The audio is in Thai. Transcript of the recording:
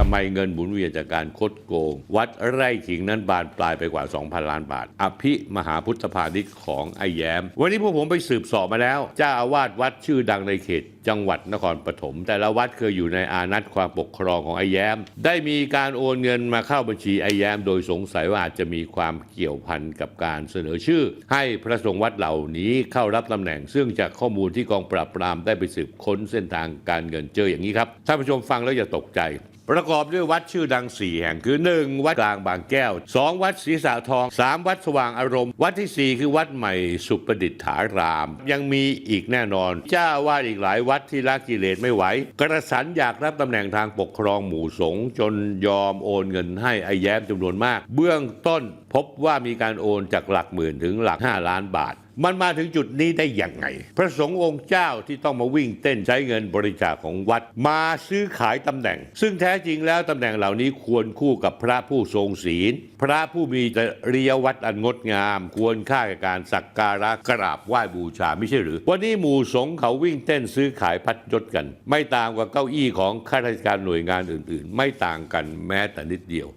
ทำไมเงินหมุนเวียนจากการคดโกง วัดไร่ขิงนั้นบานปลายไปกว่า 2,000 ล้านบาท อภิมหาพุทธพาณิชย์ของไอแย้ม วันนี้พวกผมไปสืบสอบมาแล้วเจ้าอาวาสวัดชื่อดังในเขต จังหวัดนครปฐมแต่ละวัดเคยอยู่ในอานัตความปกครองของไอแย้ม ได้มีการโอนเงินมาเข้าบัญชีไอแย้ม โดยสงสัยว่าอาจจะมีความเกี่ยวพันกับการเสนอชื่อ ให้พระสงฆ์วัดเหล่านี้เข้ารับตำแหน่ง ซึ่งจากข้อมูลที่กองปราบปรามได้ไปสืบค้นเส้นทางการเงินเจออย่างนี้ครับท่านผู้ชมฟังแล้วอย่าตกใจ ประกอบด้วยวัดชื่อดัง 4 แห่งคือ 1 วัดกลางบางแก้ว 2 วัดศรีสะทอง 3 วัดสว่างอารมณ์ วัดทีสี่ 4 คือวัดใหม่สุประดิษฐาราม ยังมีอีกแน่นอนเจ้าวาดอีกหลายวัดที่ละกิเลสไม่ไหว กระสันอยากรับตำแหน่งทางปกครองหมู่สงฆ์จนยอมโอนเงินให้ไอ้แย้มจำนวนมาก เบื้องต้นพบว่ามีการโอนจากหลักหมื่นถึงหลัก 5 ล้านบาท มันมาถึงจุดนี้ได้อย่างไง พระสงฆ์องค์เจ้าที่ต้องมาวิ่งเต้นใช้เงินบริจาคของวัด มาซื้อขายตำแหน่ง ซึ่งแท้จริงแล้วตำแหน่งเหล่านี้ควรคู่กับพระผู้ทรงศีล พระผู้มีจริยวัตรอันงดงาม ควรค่าแก่การสักการะกราบไหว้บูชาไม่ใช่หรือ วันนี้หมู่สงฆ์เขาวิ่งเต้นซื้อขายพัดยศกัน ไม่ต่างกว่าเก้าอี้ของข้าราชการหน่วยงานอื่น ๆ ไม่ต่างกันแม้แต่นิดเดียว